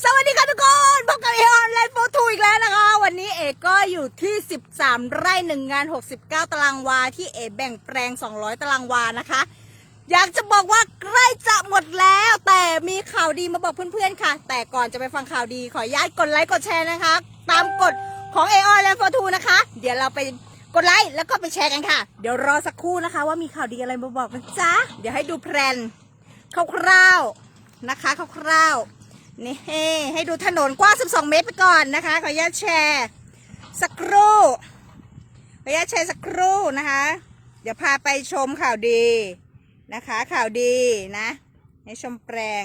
สวัสดีค่ะทุกคนพบกับเอออนไลน์โฟทูอีกแล้วนะคะ วันนี้เอกก็อยู่ที่ 13 ไร่หนึ่งงาน 69 ตารางวา ที่เอแบ่งแปลง 200 ตารางวานะคะ อยากจะบอกว่าใกล้จะหมดแล้ว แต่มีข่าวดีมาบอกเพื่อนๆค่ะ แต่ก่อนจะไปฟังข่าวดีขออนุญาตกดไลค์กดแชร์นะคะ ตามกฎของเอออนไลน์โฟทูนะคะ เดี๋ยวเราไปกดไลค์แล้วก็ไปแชร์กันค่ะ เดี๋ยวรอสักครู่นะคะ ว่ามีข่าวดีอะไรมาบอกนะจ๊ะเดี๋ยวให้ดูแพลนคร่าวๆนะคะคร่าวๆ นี่ให้ดูถนนกว้าง 12 เมตรไปก่อนนะคะ ขออนุญาตแชร์สักครู่ขออนุญาตแชร์สักครู่นะคะ เดี๋ยวพาไปชมข่าวดีนะคะ ข่าวดีนะให้ชมแปลง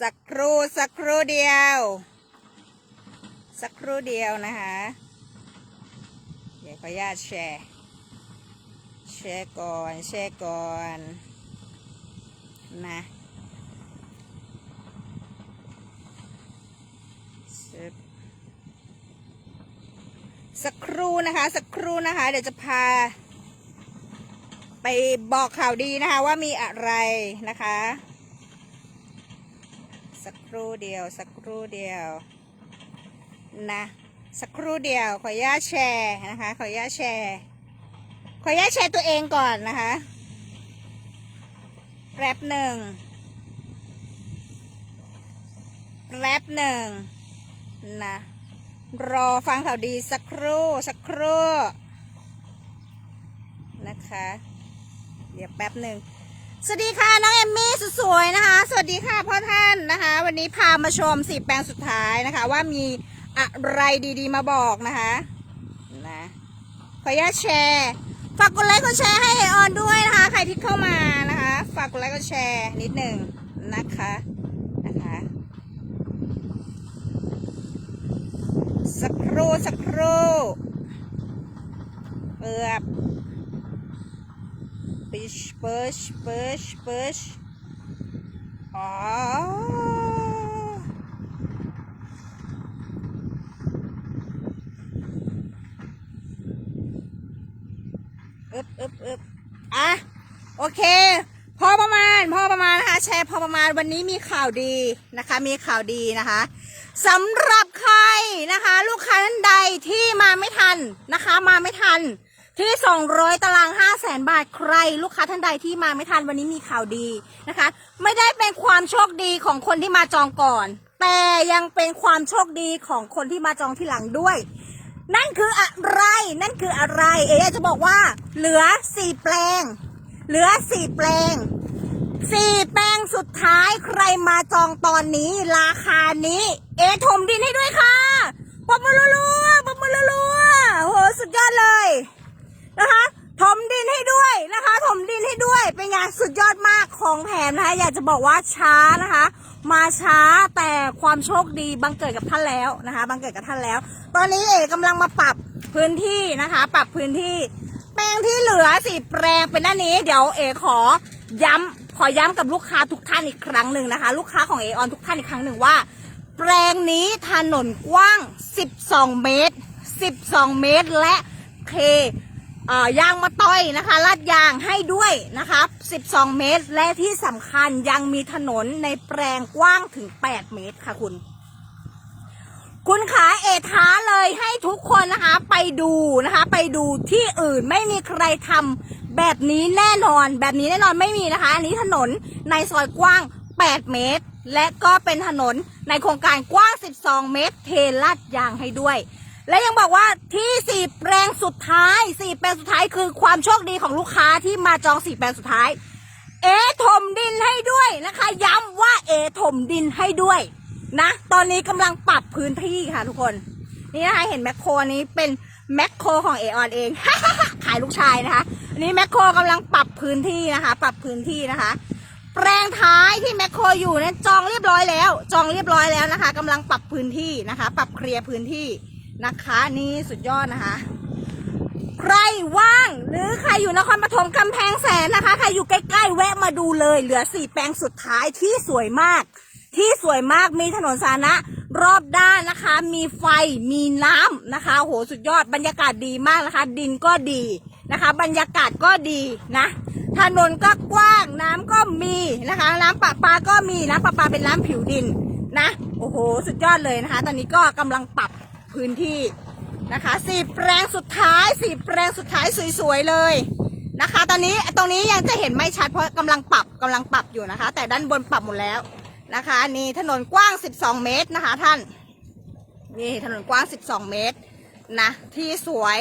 สักครู่สักครู่เดียว สักครู่เดียวนะคะ เดี๋ยวขออนุญาตแชร์ แชร์ก่อน แชร์ก่อนนะซึบ สักครู่นะคะ สักครู่นะคะ เดี๋ยวจะพา ไปบอกข่าวดีนะคะ ว่ามีอะไรนะคะ สักครู่เดียว สักครู่เดียว นะ สักครู่เดียว ขออนุญาตแชร์นะคะ ขออนุญาตแชร์ ขออนุญาตแชร์ตัวเองก่อนนะคะแป๊บหนึ่งแป๊บหนึ่ง นะ รอฟังข่าวดีสักครู่สักครู่นะคะ เดี๋ยวแป๊บหนึ่งสวัสดีค่ะน้องเอมมี่สวยๆนะคะ สวัสดีค่ะพ่อท่านนะคะ วันนี้พามาชมสีแปลงสุดท้ายนะคะ ว่ามีอะไรดีๆมาบอกนะคะนะขออนุญาตแชร์ฝากกดไลค์กดแชร์ให้เอออนด้วยนะคะ ใครที่เข้ามานะคะ ฝากกดไลค์กดแชร์นิดหนึ่งนะคะ สักครู่สักครู่เอือบ push push push push อ๋ออึบอึบอึบอะ โอเค พอประมาณ พอประมาณนะคะ แชร์พอประมาณวันนี้มีข่าวดีนะคะ มีข่าวดีนะคะสำหรับใครนะคะ ลูกค้าท่านใดที่มาไม่ทันนะคะ มาไม่ทันที่ 200 ตาราง 5 0 0แสนบาทใคร ลูกค้าท่านใดที่มาไม่ทันวันนี้มีข่าวดีนะคะ ไม่ได้เป็นความโชคดีของคนที่มาจองก่อน แต่ยังเป็นความโชคดีของคนที่มาจองที่หลังด้วย นั่นคืออะไรนั่นคืออะไร เอ๋จะบอกว่าเหลือสี่แปลง เหลือสี่แปลง สี่แปลงสุดท้ายใครมาจองตอนนี้ ราคานี้ เอถมดินให้ด้วยค่ะปมมือรัวปมมือรัวโอ้โหสุดยอดเลยนะคะถมดินให้ด้วยนะคะถมดินให้ด้วยเป็นไงสุดยอดมากของแถมนะคะ อยากจะบอกว่าช้านะคะ มาช้าแต่ความโชคดีบังเกิดกับท่านแล้วนะคะบังเกิดกับท่านแล้ว ตอนนี้เอกกำลังมาปรับพื้นที่นะคะ ปรับพื้นที่ แปลงที่เหลือสี่แปลงเป็นด้านนี้ เดี๋ยวเอกขอย้ำ อย้ำกับลูกค้าทุกท่านอีกครั้งหนึ่งนะคะ ลูกค้าของเอออนทุกท่านอีกครั้งหนึ่งว่า แปลงนี้ถนนกว้าง 12 เมตร 12 เมตรและเทอ่ยางมาต้อยนะคะลาดยางให้ด้วยนะคะ 12 เมตร และที่สำคัญยังมีถนนในแปลงกว้างถึง 8 เมตรค่ะคุณ คุณขาเอท้าเลยให้ทุกคนนะคะ ไปดูนะคะ ไปดูที่อื่นไม่มีใครทำ แบบนี้แน่นอน แบบนี้แน่นอนไม่มีนะคะ อันนี้ถนนในซอยกว้าง 8 เมตร และก็เป็นถนนในโครงการกว้าง 12 เมตร เทลาดยางให้ด้วย และยังบอกว่าที่สี่แปลงสุดท้ายสี่แปลงสุดท้ายคือความโชคดีของลูกค้าที่มาจองสี่แปลงสุดท้าย เอถมดินให้ด้วยนะคะ ย้ำว่าเอถมดินให้ด้วยนะ ตอนนี้กำลังปรับพื้นที่ค่ะทุกคน นี่นะคะเห็นแมคโครนี้เป็นแมคโครของเอออนเอง ขายลูกชายนะคะ นี้แมคโครกำลังปรับพื้นที่นะคะ ปรับพื้นที่นะคะ แปลงท้ายที่แมคโครอยู่นั้นจองเรียบร้อยแล้ว จองเรียบร้อยแล้วนะคะกำลังปรับพื้นที่นะคะ ปรับเคลียร์พื้นที่นะคะ นี่สุดยอดนะคะ ใครว่างหรือใครอยู่นครปฐมกำแพงแสนนะคะ ใครอยู่ใกล้ๆแวะมาดูเลย เหลือสี่แปลงสุดท้ายที่สวยมาก ที่สวยมากมีถนนสาธารณะรอบด้านนะคะ มีไฟมีน้ำนะคะโหสุดยอดบรรยากาศดีมากนะคะ ดินก็ดี นะคะ บรรยากาศก็ดีนะ ถนนก็กว้างน้ำก็มีนะคะ น้ำประปาก็มีน้ำประปาเป็นน้ำผิวดินนะ โอ้โห สุดยอดเลยนะคะ ตอนนี้ก็กำลังปรับพื้นที่นะคะสี่แปลงสุดท้ายสี่แปลงสุดท้ายสวยๆเลยนะคะ ตอนนี้ตรงนี้ยังจะเห็นไม่ชัดเพราะกำลังปรับกำลังปรับอยู่นะคะ แต่ด้านบนปรับหมดแล้วนะคะนี่ถนนกว้าง 12 เมตรนะคะท่าน นี่ถนนกว้าง 12 เมตรนะที่สวย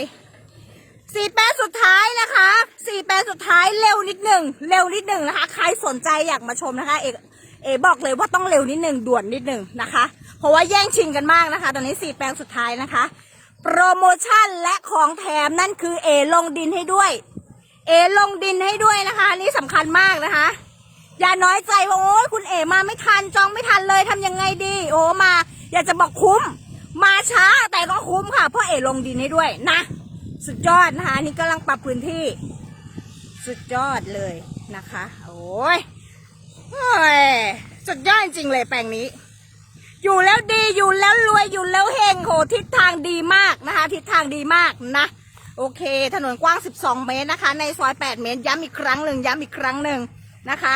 สี่แปลงสุดท้ายนะคะสี่แปลงสุดท้ายเร็วนิดหนึ่งเร็วนิดหนึ่งนะคะ ใครสนใจอยากมาชมนะคะ เอกเอบอกเลยว่าต้องเร็วนิดหนึ่งด่วนนิดหนึ่งนะคะ เพราะว่าแย่งชิงกันมากนะคะ ตอนนี้สี่แปลงสุดท้ายนะคะ โปรโมชั่นและของแถมนั่นคือเอลงดินให้ด้วย เอลงดินให้ด้วยนะคะ นี่สำคัญมากนะคะ อย่าน้อยใจว่าโอ้ยคุณเอมาไม่ทันจองไม่ทันเลยทำยังไงดี โอ้มา อยากจะบอกคุ้ม มาช้าแต่ก็คุ้มค่ะเพราะเอลงดินให้ด้วยนะ สุดยอดนะคะนี่กำลังปรับพื้นที่ สุดยอดเลยนะคะ โอ้ยโอ้ยสุดยอดจริงเลยแปลงนี้ อยู่แล้วดีอยู่แล้วรวยอยู่แล้วเฮงโหทิศทางดีมากนะคะ ทิศทางดีมากนะ โอเค ถนนกว้าง 12 เมตรนะคะ ในซอย 8 เมตร ย้ำอีกครั้งหนึ่งย้ำอีกครั้งหนึ่งนะคะ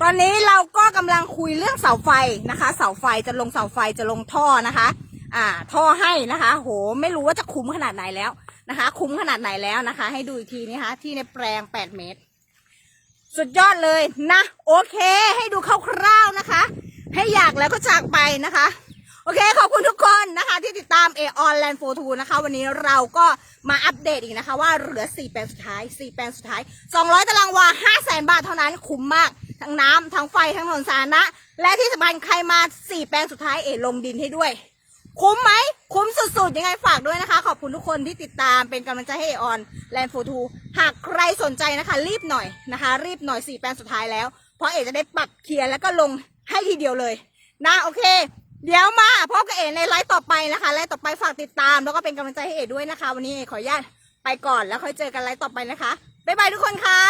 ตอนนี้เราก็กำลังคุยเรื่องเสาไฟนะคะ เสาไฟจะลงเสาไฟจะลงท่อนะคะ อ่า ท่อให้นะคะ โห ไม่รู้ว่าจะคุ้มขนาดไหนแล้ว นะคะ คุ้มขนาดไหนแล้วนะคะ ให้ดูอีกทีนะคะที่ในแปลง 8 เมตร สุดยอดเลยนะ โอเค ให้ดูคร่าวๆนะคะ ให้อยากแล้วก็จากไปนะคะ โอเค ขอบคุณทุกคนนะคะ ที่ติดตามเอออนแลนด์โฟทูนะคะ วันนี้เราก็มาอัปเดตอีกนะคะ ว่าเหลือ 4 แปลงสุดท้าย 4 แปลงสุดท้าย 200 ตารางวา 5 0 0 0 0 0บาทเท่านั้นคุ้มมาก ทั้งน้ำทั้งไฟทั้งถนนสาธารณะและที่สำคัญใครมา 4 แปลงสุดท้ายเอลงดินให้ด้วย คุ้มไหม คุ้มสุดๆ ยังไงฝากด้วยนะคะ ขอบคุณทุกคนที่ติดตามเป็นกำลังใจให้ออนแลนด์โฟทูหากใครสนใจนะคะ รีบหน่อยนะคะ รีบหน่อย4แปลงสุดท้ายแล้ว เพราะเอจะได้ปรับเคลียร์แล้วก็ลงให้ทีเดียวเลยนะโอเค เดี๋ยวมาพบกับเอ๋ในไลฟ์ต่อไปนะคะไลฟ์ต่อไปฝากติดตาม แล้วก็เป็นกำลังใจให้เอ๋ด้วยนะคะ วันนี้เอ๋ขออนุญาตไปก่อนแล้วค่อยเจอกันไลฟ์ต่อไปนะคะบ๊ายบายทุกคนค่ะ